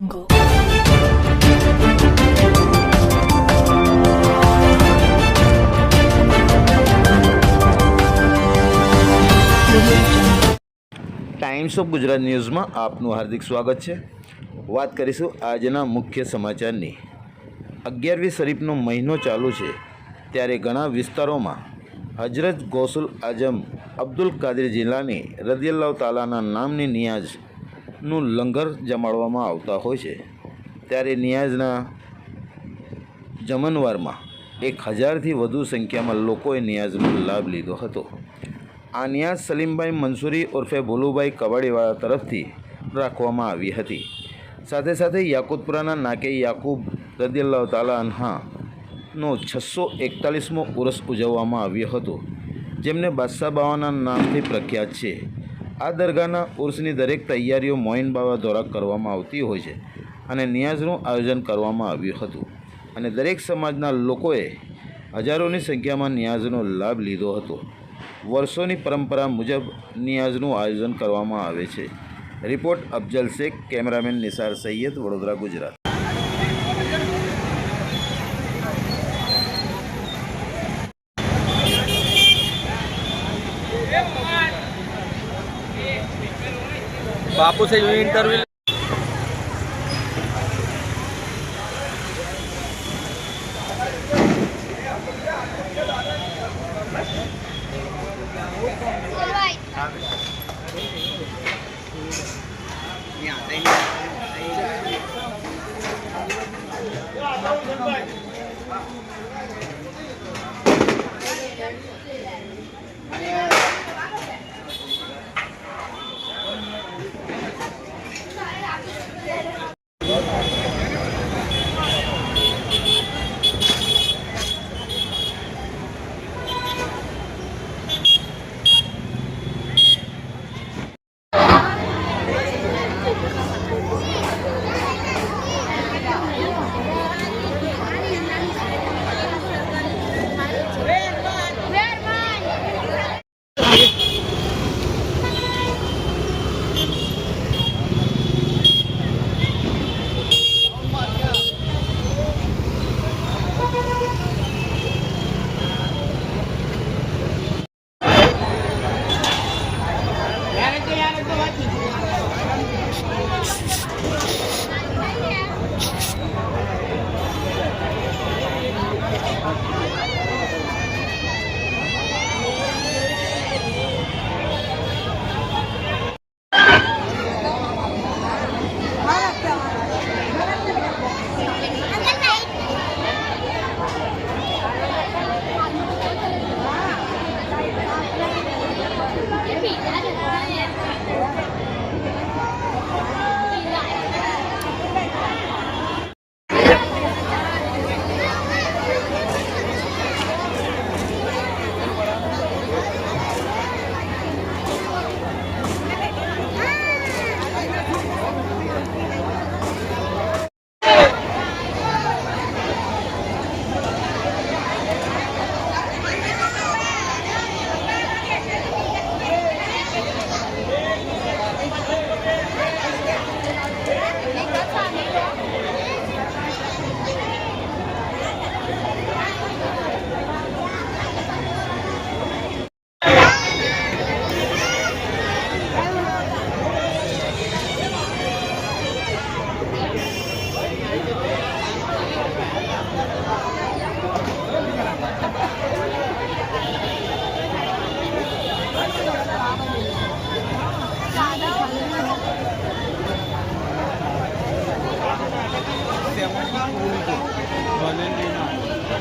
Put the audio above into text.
Go. Times of Gujarat ન્યૂઝમાં આપનું હાર્દિક સ્વાગત છે વાત કરીશું આજના મુખ્ય સમાચારની અગિયારમી શરીફનો મહિનો ચાલુ છે, ત્યારે ઘણા વિસ્તારોમાં હજરત ગૌસુલ આઝમ અબ્દુલ કાદિર જિલ્લાની રદિયલ્લાહ તાલાના નામની નિયાઝનું લંગર જમાડવામાં આવતા હોય છે. ત્યારે નિયાઝના જમનવારમાં એક હજારથી વધુ સંખ્યામાં લોકોએ નિયાઝનો લાભ લીધો હતો. આ નિયાઝ સલીમભાઈ મંસૂરી ઉર્ફે ભોલુભાઈ કબાડીવાળા તરફથી રાખવામાં આવી હતી. સાથે સાથે યાકુતપુરાના નાકે યાકુબ રદિયલ્લાહ તાલા અનહાનો છસો એકતાલીસમો ઉરસ ઉજવવામાં આવ્યો હતો. જેમને બાદશાહ બાવાના નામથી પ્રખ્યાત છે. આ દરગાહના ઉર્સની દરેક તૈયારીઓ મોઇન બાવા દ્વારા કરવામાં આવતી હોય છે અને નિયાઝનું આયોજન કરવામાં આવ્યું હતું. અને દરેક સમાજના લોકોએ હજારોની સંખ્યામાં નિયાઝનો લાભ લીધો હતો. વર્ષોની પરંપરા મુજબ નિયાઝનું આયોજન કરવામાં આવે છે. Report Afzal Shaikh, cameraman Nisar Sayed, Vadodara, Gujarat. बापू से इंटरव्यू